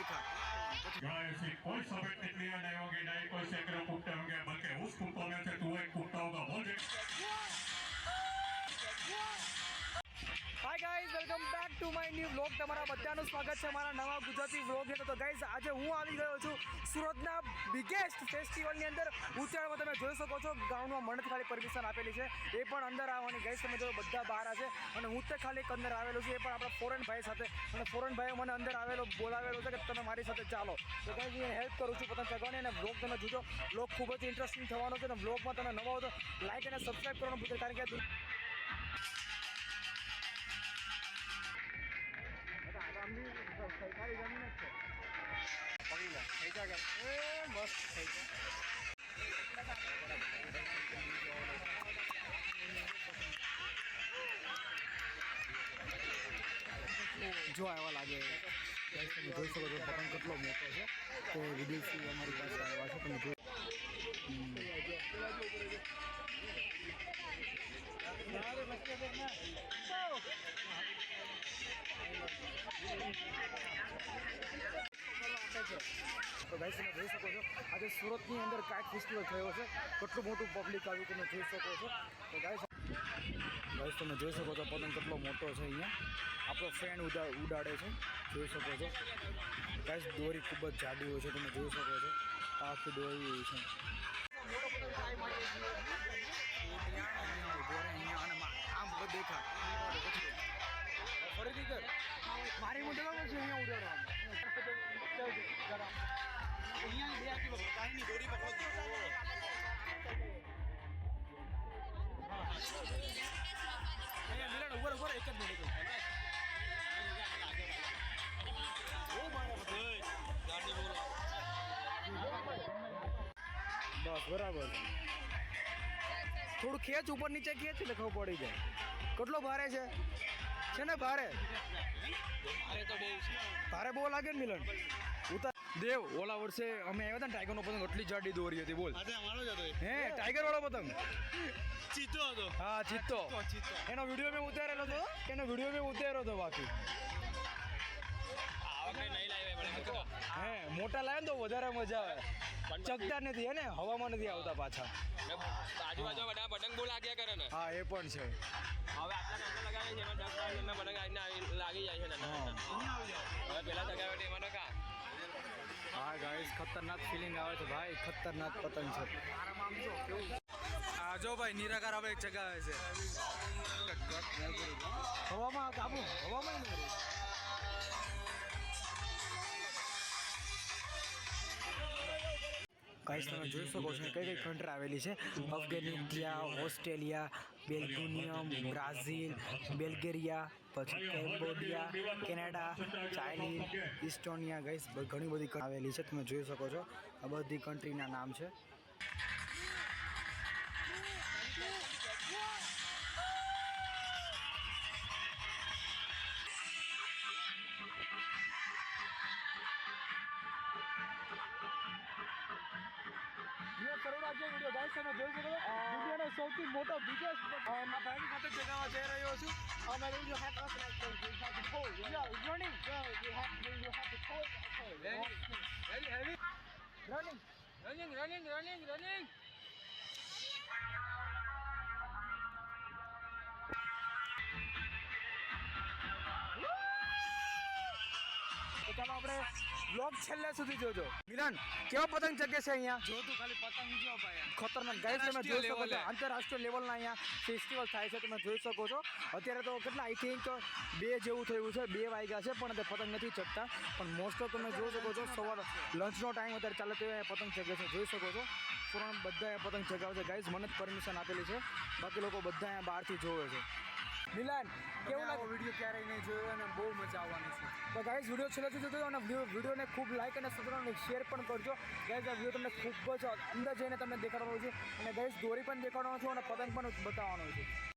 देखा गाय से कोई सभी टिकलियां नहीं होगी नहीं कोई सैकड़ों कुत्ते होंगे बल्कि उस कुत्तों में से तू एक कुत्ता होगा बोल hi guys welcome back to my new vlog તમારા બધાનું સ્વાગત છે. મારા નવા ગુજરાતી વ્લોગ તો ગાઈઝ આજે હું આવી ગયો છું સુરતના બિગેસ્ટ ફેસ્ટિવલની અંદર. ઉત્તરાયણમાં તમે જોઈ શકો છો ગ્રાઉન્ડમાં મને ખાલી પરમિશન આપેલી છે. એ પણ અંદર આવવાની. ગાઈઝ તમે જો બધા બહાર છે. અને હું તે ખાલી એક અંદર આવેલો છું. એ પણ આપણા ફોરેન ભાઈ સાથે. અને ફોરેન ભાઈએ મને અંદર આવેલો, બોલાવેલો છે કે તમે મારી સાથે ચાલો. તો ગાઈઝ હું હેલ્પ કરું છું પતંગ ચગવાની અને વ્લોગ તમે જોજો. વ્લોગ ખૂબ જ ઇન્ટરેસ્ટિંગ થવાનો છે. અને વ્લોગમાં તમે નવા હો તો લાઈક અને સબસ્ક્રાઈબ કરવાનું ભૂલતા કારણ કે સરકારી જમીન જ છે પકડી લે થઈ જા એ થઈ જા જો આવા લાગે તમે જોઈ શકો છો પતંગ કેટલો મોટો છે. તો વિદેશી અમારી પાસે આવ્યા છે, તમે જોઈ તો ગાઈસ તમે જોઈ શકો છો આજે સુરતની અંદર કાઇટ ફેસ્ટિવલ થયો છે. કેટલું મોટું પબ્લિક આવ્યું તમે જોઈ શકો છો. તો ગાઈસ ગાઈસ તમે જોઈ શકો છો પતંગ કેટલો મોટો છે અહીંયા. આપણો ફ્રેન્ડ ઉડા ઉડાડે છે. જોઈ શકો છો. ગાઈસ દોરી ખૂબ જ જાડી હોય છે તમે જોઈ શકો છો. આ આખી દોરી હોય છે. આમ બધું ઉડાડવાનું અહીંયા મિલન ઉપર ઉપર એક જ મિનિટ બસ બરાબર. થોડું ખેંચ ઉપર નીચે ખેંચ એટલે ખબર પડી જાય. કેટલો ભારે છે? છે ને ભારે? ભારે બહુ લાગે ને મિલન? ઉતાર દેવ ઓલા વર્ષે અમે આવ્યા હતા ને ટાઈગરનો પતંગ એટલી જાડી દોરી હતી બોલ. અમારો જ હતો હે ટાઈગર વાળો પતંગ? ચિત્તો હતો. હા ચિત્તો. એનો વીડિયો મેં ઉતારેલો હતો. એનો વીડિયો મેં ઉતારેલો હતો બાકી. હે મોટા લાવે ને તો વધારે મજા આવે. ચકતા નથી હે ને? હવામાં નથી આવતા પાછા. આજુબાજુ બધા પતંગ બહુ લાગ્યા કરે ને. હા એ પણ છે. હવે આટલા લગાવે છે એમાં લાગી જાય છે પેલા લગાવે એમાં તો કા હા ગાઈસ ખતરનાક ફિલિંગ આવે છે. ભાઈ ખતરનાક પતંગ છે. હા જો ભાઈ નિરાકાર હવે ચગાવે છે. હવામાં કાબુ હવામાં ગાઈસ તમે જોઈ શકો છો કઈ કઈ કન્ટ્રી આવેલી છે. Afghanistan Australia Belgium Brazil, Bulgaria, પછી કેમ્બોડિયા, કેનેડા, ચાઇનીઝ, ઇસ્ટોનિયા, ગઈસ ઘણી બધી આવેલી છે, તમે જોઈ શકો છો. આ બધી કન્ટ્રીના નામ છે. ये સર્વરાજ્ય વીડિયો ગાઈસ, તમે જોઈ શકો સૌથી મોટો બિગેસ્ટ મારા ભાઈની સાથે જઈ રહ્યો છું have to hold very heavy running running running running running blog છેલ્લે સુધી જોજો. મિલન કેવા પતંગ ચગે છે અહીંયા? જો તું ખાલી પતંગ જો ભાઈ. ખતરનાક. ગાઈસ તમે જોઈ શકો છો. આંતરરાષ્ટ્રીય લેવલના અહીંયા ફેસ્ટિવલ થાય છે તમે જોઈ શકો છો. અત્યારે તો કેટલા આઈ થિંક બે જેવું થયું છે બે વાગ્યા છે પણ તે પતંગ નથી ચગતા. પણ મોસ્ટ ઓફ તમે જોઈ શકો છો સવાર લંચનો ટાઈમ અત્યારે ચાલે તે પતંગ ચગે છે જોઈ શકો છો. પૂરણ બધા પતંગ ચગાવે છે. ગાઈઝ મને જ પરમિશન આપેલી છે. બાકી લોકો બધા અહીંયા બહારથી જોવે છે. મિલાન કેવું લાગે વીડિયો ક્યારેય નહીં જોયો અને બહુ મજા આવવાની છે. તો ગાઈઝ વીડિયો છેલ્લે સુધી જોયો અને વિડીયોને ખૂબ લાઈક અને સબસ્ક્રાઈબ શેર પણ કરજો. ગાઈઝ આ વીડિયો તમને ખૂબ જ અંદર જઈને તમને દેખાડવાનો છે. અને ગાઈઝ દોરી પણ દેખાડવાનો છું અને પતંગ પણ બતાવવાનો છે.